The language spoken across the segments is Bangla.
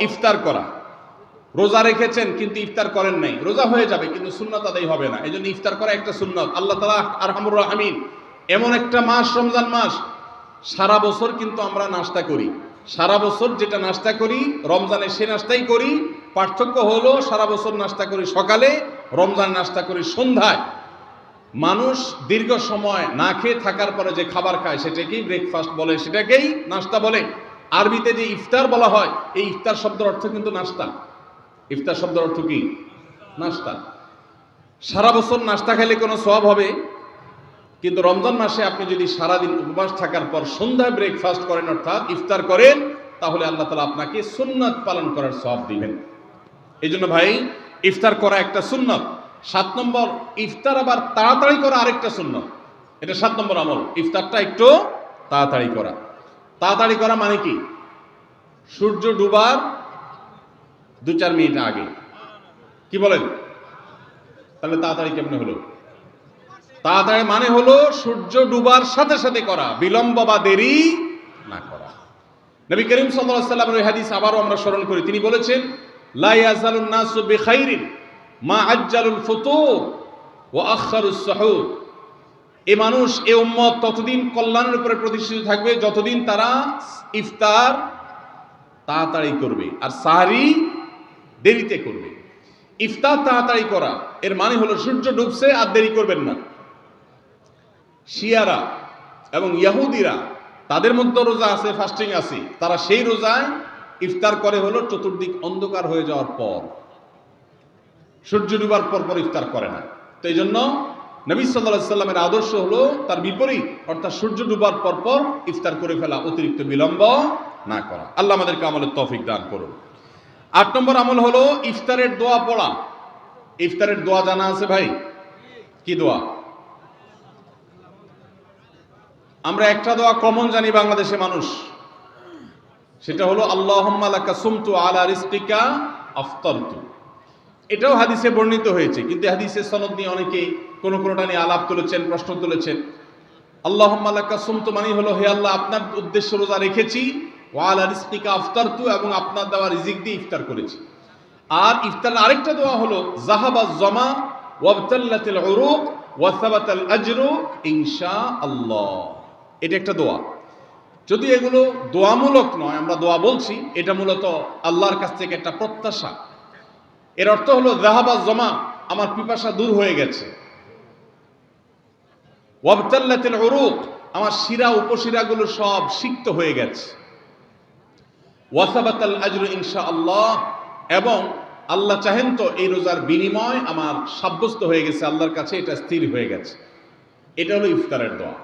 ইফতার করা। রোজা রেখেছেন, কিন্তু ইফতার করেন নাই। রোজা হয়ে যাবে, কিন্তু সুন্নত আদায় হবে না। এই জন্য ইফতার করা একটা সুন্নত। আল্লাহ তালা আর হামুর রাহমিন, এমন একটা মাস, রমজান মাস, সারা বছর কিন্তু আমরা নাস্তা করি। সারা বছর যেটা নাস্তা করি রমজানে সে নাস্তাই করি। পার্থক্য হলো, সারা বছর নাস্তা করি সকালে, রমজান নাস্তা করি সন্ধ্যায়। মানুষ দীর্ঘ সময় না খেয়ে থাকার পরে যে খাবার খায়, সেটাকেই ব্রেকফাস্ট বলে, সেটাকেই নাস্তা বলে। আরবিতে যে ইফতার বলা হয়, এই ইফতার শব্দের অর্থ কিন্তু নাস্তা। ইফতার শব্দের অর্থ কি? নাস্তা। সারা বছর নাস্তা খেলে কোনো সব হবে? কিন্তু রমজান মাসে আপনি যদি সারাদিন উপবাস থাকার পর সন্ধ্যায় ব্রেকফাস্ট করেন, অর্থাৎ ইফতার করেন, তাহলে আল্লাহ তালা আপনাকে সুন্নত পালন করার সব দিবেন। এই জন্য ভাই, ইফতার করা একটা সুন্নত। সাত নম্বর, ইফতার আবার তাড়াতাড়ি করা আরেকটা সুন্নত। এটা সাত নম্বর আমল। ইফতারটা একটু তাড়াতাড়ি করা। তাড়াতাড়ি করা মানে কি? সূর্য ডুবার দু চার মিনিট আগে। কি বলেন? তাহলে তাড়াতাড়ি কেমনে হলো? তাড়াতাড়ি মানে হলো সূর্য ডুবার সাথে সাথে করা, বিলম্ব বা দেরি না করা। নবী করিম সাল্লামের ওই হাদিস আবারও আমরা স্মরণ করি। তিনি বলেছেন, লা ইয়াজালুন নাসু বিখাইরিন মা আজ্জালুল ফুতুর ও আখারুস সাহুর। এ মানুষ, এ উম্মত ততদিন কল্যাণের উপরে প্রতিষ্ঠিত থাকবে, যতদিন তারা ইফতার তাড়াতাড়ি করবে। আর সাহারি দেরিতে করবে। ইফতার তাড়াতাড়ি করা, এর মানে হলো সূর্য ডুবছে আর দেরি করবেন না। শিয়ারা এবং ইয়াহুদিরা, তাদের মধ্যে রোজা আছে ফাস্টিং আছে। তারা সেই রোজায় ইফতার করে হলো চতুর্দিক অন্ধকার হয়ে যাওয়ার পর। সূর্য ডুবার পর পর ইফতার করে না। তো এই জন্য নবী সাল্লাহ সাল্লামের আদর্শ হলো তার বিপরীত, অর্থাৎ সূর্য ডুবার পর পর ইফতার করে ফেলা, অতিরিক্ত বিলম্ব না করা। আল্লাহ আমাদেরকে আমলের তফিক দান করুন। আট নম্বর আমল হলো ইফতারের দোয়া পড়া। ইফতারের দোয়া জানা আছে ভাই? কি দোয়া? আমরা একটা দোয়া কমন জানি বাংলাদেশে মানুষ। সেটা হলো আল্লাহ সুমতু আলা রিস্তিকা আফতরতু। এটাও হাদিসে বর্ণিত হয়েছে, কিন্তু হাদিসের সনদ নিয়ে অনেকে কোনো কোনোটা নিয়ে আলাপ তুলেছেন, প্রশ্ন তুলেছেন। আল্লাহ সুমতু মানে হলো, হে আল্লাহ, আপনার উদ্দেশ্য রোজা রেখেছি ওয়ালা রিস্তিকা আফতারতু, এবং আপনার দেওয়া রিজিক দিয়ে ইফতার করেছি। আর ইফতার আরেকটা দোয়া হলো জাহাবা জমা ওয়াবতাল্লাতিল উরুক ওয়াসাবাতাল আজরু ইনশা আল্লাহ এটা একটা দোয়া। যদি এগুলো দোয়ামূলক নয়, আমরা দোয়া বলছি, এটা মূলত আল্লাহর কাছ থেকে একটা প্রত্যাশা। এর অর্থ হলো জাহাবা জমা, আমার পিপাসা দূর হয়ে গেছে। ওয়াবতাল্লাতিল আমার শিরা উপশিরাগুলো সব সিক্ত হয়ে গেছে। ওয়াসাবাতাল আজরু ইনশা আল্লাহ এবং আল্লাহ চাহেন তো এই রোজার বিনিময় আমার সাব্যস্ত হয়ে গেছে, আল্লাহর কাছে এটা স্থির হয়ে গেছে। এটা হলো ইফতারের দোয়া।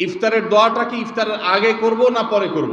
ইফতারের দোয়াটা কি ইফতারের আগে করব না পরে করব?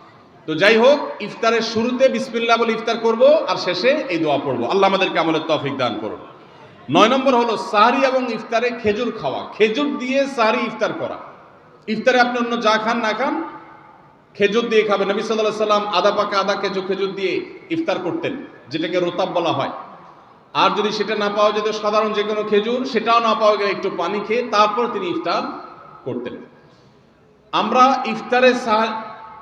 তো যাই হোক, ইফতারের শুরুতে বিসমিল্লাহ বলে ইফতার করব আর শেষে এই দোয়া পড়ব। আল্লাহ আমাদেরকে আমলের তফিক দান করুন। নয় নম্বর হলো সাহারি এবং ইফতারে খেজুর খাওয়া। খেজুর দিয়ে সাহারি ইফতার করা। ইফতারে আপনি অন্য যা খান না খান, খেজুর দিয়ে খাবেন। নবী সাল্লাহ সাল্লাম আদা পাকা আদা খেজুর খেজুর দিয়ে ইফতার করতেন, যেটাকে রোতাব বলা হয়। আর যদি সেটা না পাওয়া যেত, সাধারণ যে কোনো খেজুর, সেটাও না পাওয়া গেলে একটু পানি খেয়ে তারপর তিনি ইফতার করতেন। আমরা ইফতারে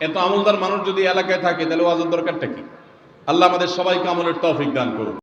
এত আমলদার মানুষ যদি এলাকায় থাকে, তাহলে ওয়াজের দরকারটা কি? আল্লাহ আমাদের সবাইকে আমলের তৌফিক দান করুন